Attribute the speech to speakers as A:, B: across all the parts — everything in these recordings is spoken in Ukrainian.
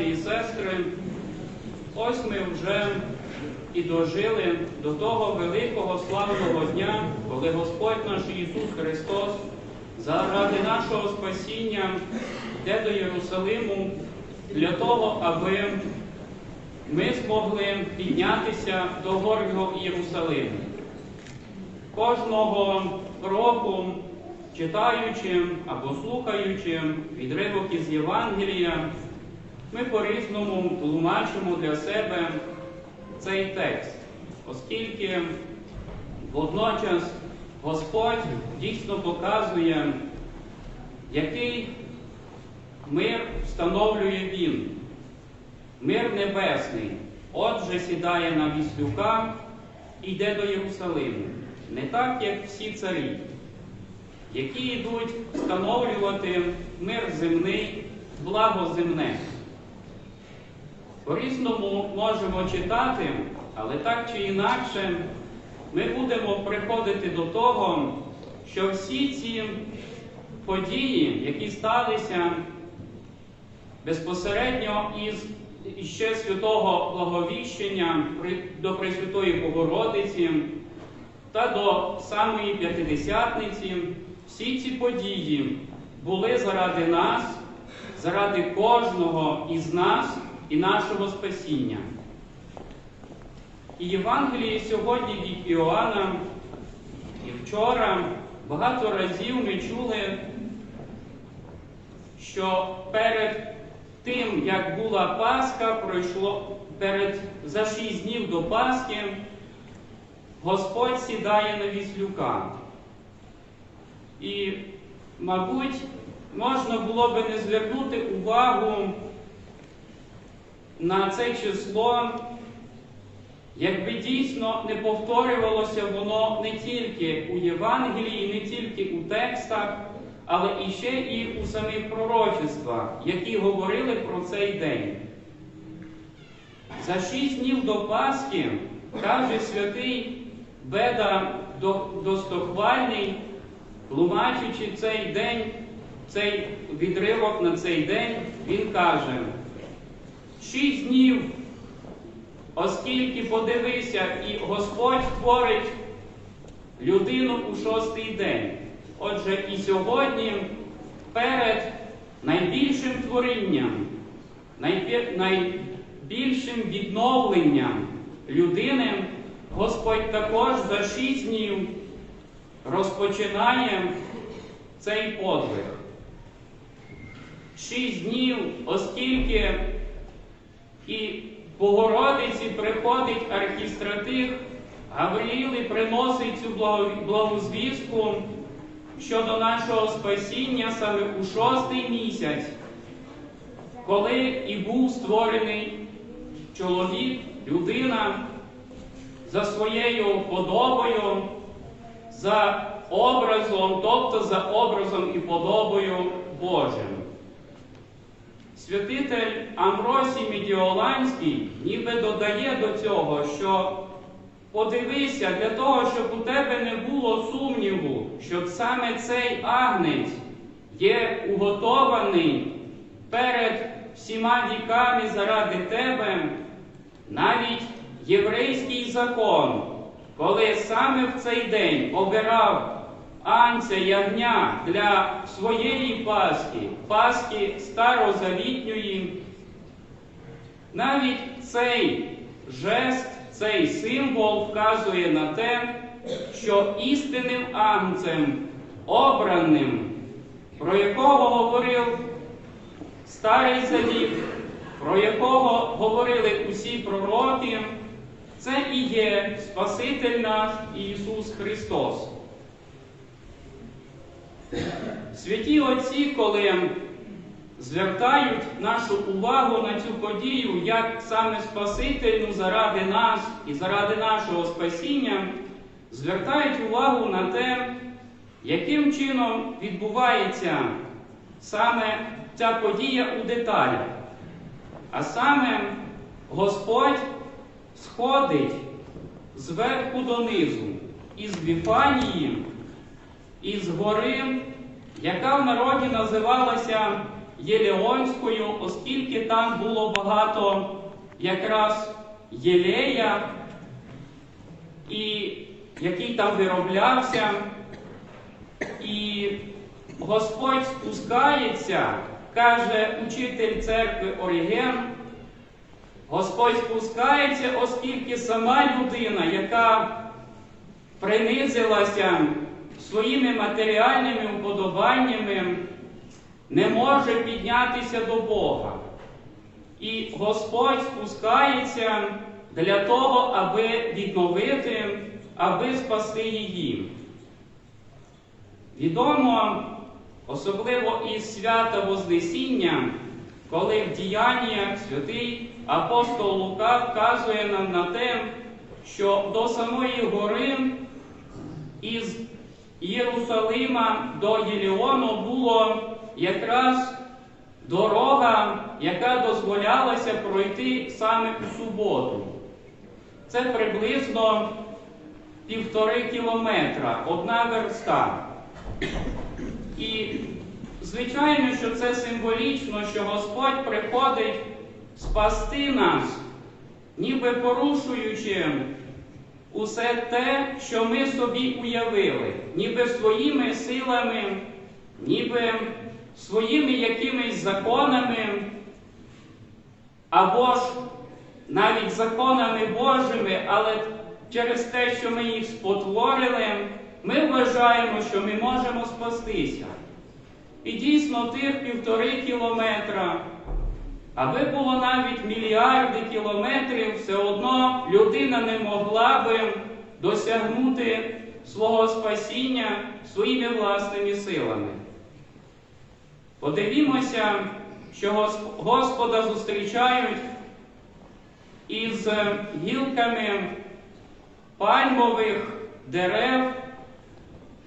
A: браті і сестри, ось ми вже і дожили до того великого славного дня, коли Господь наш Ісус Христос заради нашого спасіння йде до Єрусалиму для того, аби ми змогли піднятися до гор Його Єрусалиму. Кожного року, читаючи або слухаючи відривок із Євангелія, ми по-різному тлумачимо для себе цей текст, оскільки водночас Господь дійсно показує, який мир встановлює Він. Мир небесний. Отже, сідає на віслюка і йде до Єрусалиму. Не так, як всі царі, які йдуть встановлювати мир земний, благо земне. По-різному можемо читати, але так чи інакше ми будемо приходити до того, що всі ці події, які сталися безпосередньо із ще святого благовіщення до Пресвятої Богородиці та до самої П'ятидесятниці, всі ці події були заради нас, заради кожного із нас і нашого спасіння. І Євангелії сьогодні від Іоанна і вчора багато разів ми чули, що перед тим, як була Пасха, пройшло перед за шість днів до Пасхи, Господь сідає на віслюка. І, мабуть, можна було би не звернути увагу на це число, якби дійсно не повторювалося воно не тільки у Євангелії, не тільки у текстах, але і ще і у самих пророчествах, які говорили про цей день. За шість днів до Пасхи, каже святий Беда Достохвальний, тлумачучи цей день, цей відривок на цей день, він каже, шість днів, оскільки подивися, і Господь творить людину у шостий день. Отже, і сьогодні перед найбільшим творінням, найбільшим відновленням людини Господь також за шість днів розпочинає цей подвиг. Шість днів, оскільки і Богородиці приходить архістратих Гавриїл і приносить цю благозвістку щодо нашого спасіння саме у шостий місяць, коли і був створений чоловік, людина за своєю подобою, за образом, тобто за образом і подобою Божим. Святитель Амросій Медіоланський ніби додає до цього, що подивися для того, щоб у тебе не було сумніву, що саме цей агнець є уготований перед всіма віками заради тебе, навіть єврейський закон, коли саме в цей день обирав анця ягня для своєї Пасхи, Пасхи старозавітньої, навіть цей жест, цей символ вказує на те, що істинним агнцем, обраним, про якого говорив Старий Завіт, про якого говорили усі пророки, це і є Спаситель наш Ісус Христос. Святі Отці, коли звертають нашу увагу на цю подію як саме Спасительну заради нас і заради нашого спасіння, звертають увагу на те, яким чином відбувається саме ця подія у деталях. А саме Господь сходить зверху донизу із Віфанії, із гори, яка в народі називалася Єлеонською, оскільки там було багато якраз єлея, і який там вироблявся. І Господь спускається, каже учитель церкви Оріген, Господь спускається, оскільки сама людина, яка принизилася своїми матеріальними уподобаннями, не може піднятися до Бога. І Господь спускається для того, аби відновити, аби спасти її. Відомо, особливо із свята Вознесіння, коли в діяннях святий апостол Лука вказує нам на те, що до самої гори із Єрусалима до Єліону було якраз дорога, яка дозволялася пройти саме у суботу. Це приблизно півтори кілометра, одна верста. І, звичайно, що це символічно, що Господь приходить спасти нас, ніби порушуючи усе те, що ми собі уявили, ніби своїми силами, ніби своїми якимись законами, або ж навіть законами Божими, але через те, що ми їх спотворили, ми вважаємо, що ми можемо спастися. І дійсно тих півтори кілометра, аби було навіть мільярди кілометрів, все одно людина не могла би досягнути свого спасіння своїми власними силами. Подивімося, що Господа зустрічають із гілками пальмових дерев,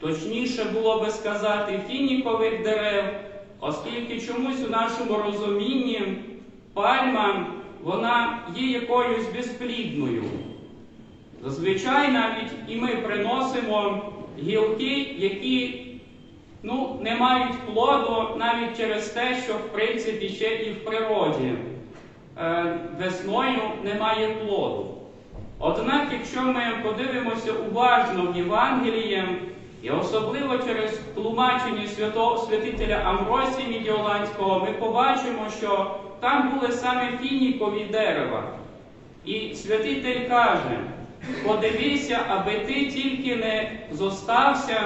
A: точніше було би сказати, фінікових дерев, оскільки чомусь у нашому розумінні пальма вона є якоюсь безплідною. Зазвичай навіть і ми приносимо гілки, які ну, не мають плоду навіть через те, що в принципі ще і в природі е, весною немає плоду. Однак, якщо ми подивимося уважно в Євангеліє, і особливо через тлумачення святого святителя Амросія Мідіоланського, ми побачимо, що там були саме фінікові дерева. І святитель каже: подивися, аби ти тільки не зостався,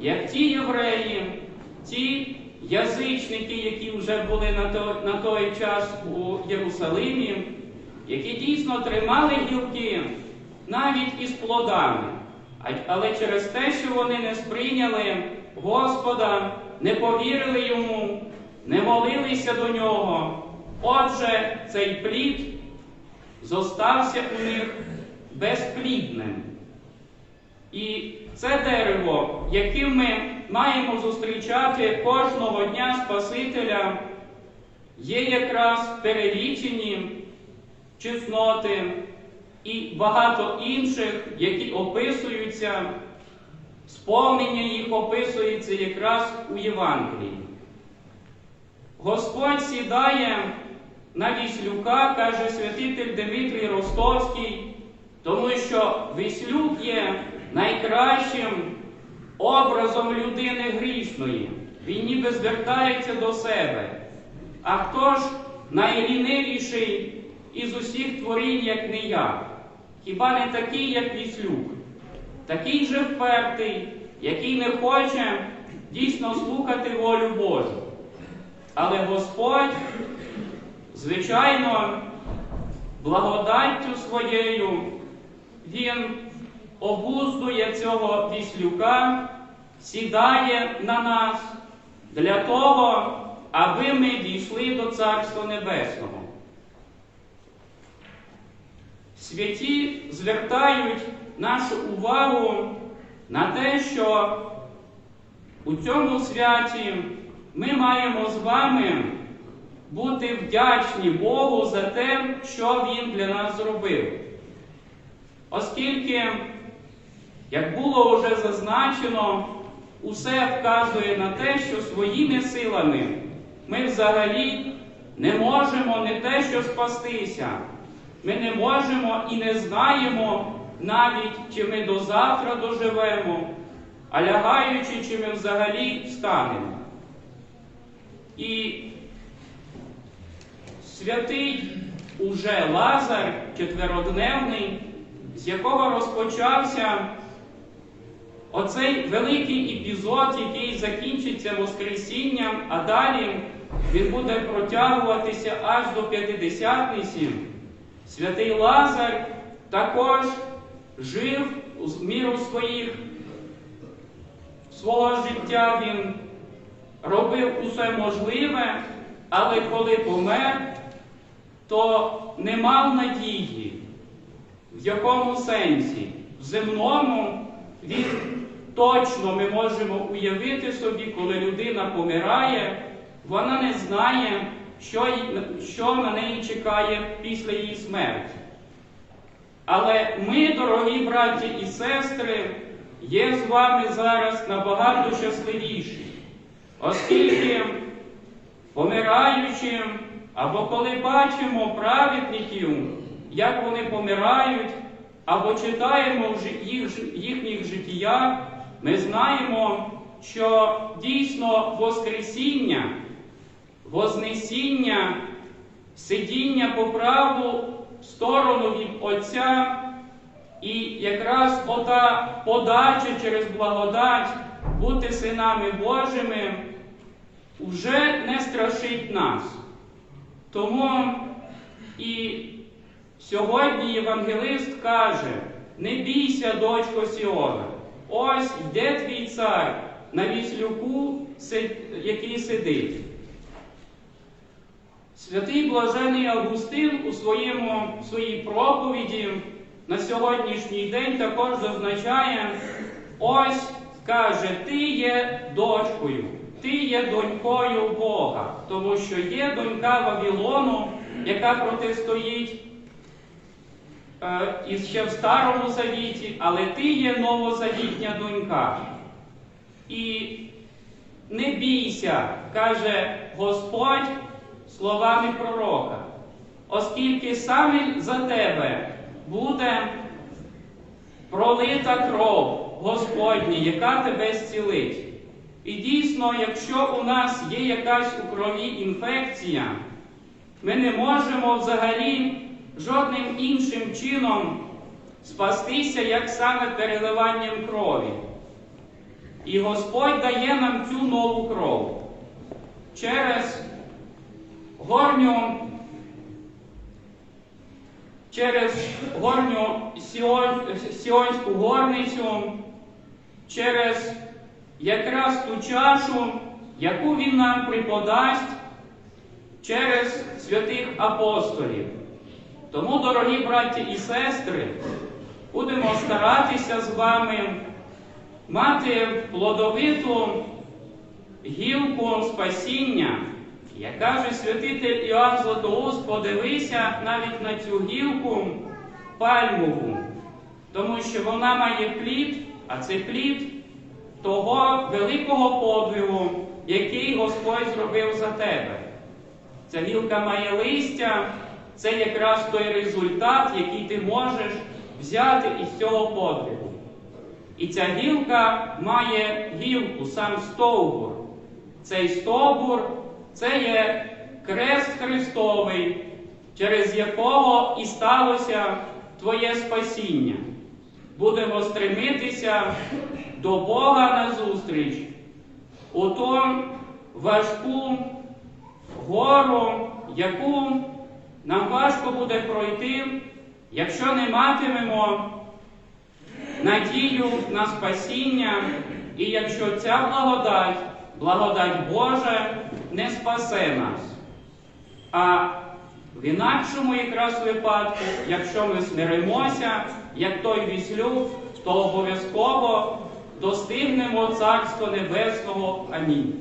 A: як ті євреї, ті язичники, які вже були на той, на той час у Єрусалимі, які дійсно тримали гілки навіть із плодами, але через те, що вони не сприйняли Господа, не повірили йому, не молилися до нього. Отже, цей плід зостався у них безплідним. І це дерево, яким ми маємо зустрічати кожного дня Спасителя, є якраз перелічені чесноти і багато інших, які описуються, сповнення їх описується якраз у Євангелії. Господь сідає на віслюка, каже святитель Дмитрій Ростовський, тому що віслюк є найкращим образом людини грішної. Він ніби звертається до себе. А хто ж найлінивіший із усіх творінь, як не я? Хіба не такий, як віслюк? Такий же впертий, який не хоче дійсно слухати волю Божу. Але Господь, звичайно, благодаттю своєю, Він обуздує цього віслюка, сідає на нас для того, аби ми дійшли до Царства Небесного. Святі звертають нашу увагу на те, що у цьому святі ми маємо з вами бути вдячні Богу за те, що Він для нас зробив. Оскільки, як було вже зазначено, усе вказує на те, що своїми силами ми взагалі не можемо не те, що спастися. Ми не можемо і не знаємо навіть, чи ми до завтра доживемо, а лягаючи, чи ми взагалі встанемо. І святий уже Лазар четверодневний, з якого розпочався оцей великий епізод, який закінчиться Воскресінням, а далі він буде протягуватися аж до п'ятидесятниці. Святий Лазар також жив у міру своїх свого життя, він робив усе можливе, але коли помер, то не мав надії. В якому сенсі? В земному він точно ми можемо уявити собі, коли людина помирає, вона не знає, що, що на неї чекає після її смерті. Але ми, дорогі браті і сестри, є з вами зараз набагато щасливіші, оскільки, помираючи, або коли бачимо праведників, як вони помирають, або читаємо їх, їхніх життях, ми знаємо, що дійсно Воскресіння, Вознесіння, сидіння по праву сторону від Отця, і якраз ота подача через благодать бути синами Божими вже не страшить нас. Тому і сьогодні євангелист каже: не бійся, дочко Сіона, ось йде твій цар на віслюку, який сидить. Святий блажений Августин у своєму, в своїй проповіді на сьогоднішній день також зазначає, ось каже, ти є дочкою, ти є донькою Бога, тому що є донька Вавилону, яка протистоїть е, і ще в Старому Завіті, але ти є новозавітня донька. І не бійся, каже Господь словами пророка, оскільки саме за тебе буде пролита кров Господня, яка тебе зцілить. І дійсно, якщо у нас є якась у крові інфекція, ми не можемо взагалі жодним іншим чином спастися, як саме переливанням крові. І Господь дає нам цю нову кров через горню через горню Сіон, Сіонську горницю, через якраз ту чашу, яку він нам приподасть через святих апостолів. Тому, дорогі браті і сестри, будемо старатися з вами мати плодовиту гілку спасіння. Як каже святитель Іоанн Златоуст, подивися навіть на цю гілку пальмову, тому що вона має плід, а це плід того великого подвигу, який Господь зробив за тебе. Ця гілка має листя, це якраз той результат, який ти можеш взяти із цього подвигу. І ця гілка має гілку, сам стовбур. Цей стовбур це є крест Христовий, через якого і сталося твоє спасіння. Будемо стремитися до Бога на зустріч у ту важку гору, яку нам важко буде пройти, якщо не матимемо надію на спасіння, і якщо ця благодать, благодать Божа, не спасе нас. А в інакшому якраз випадку, якщо ми смиримося, як той віслюк, то обов'язково достигнемо Царства Небесного. Амінь.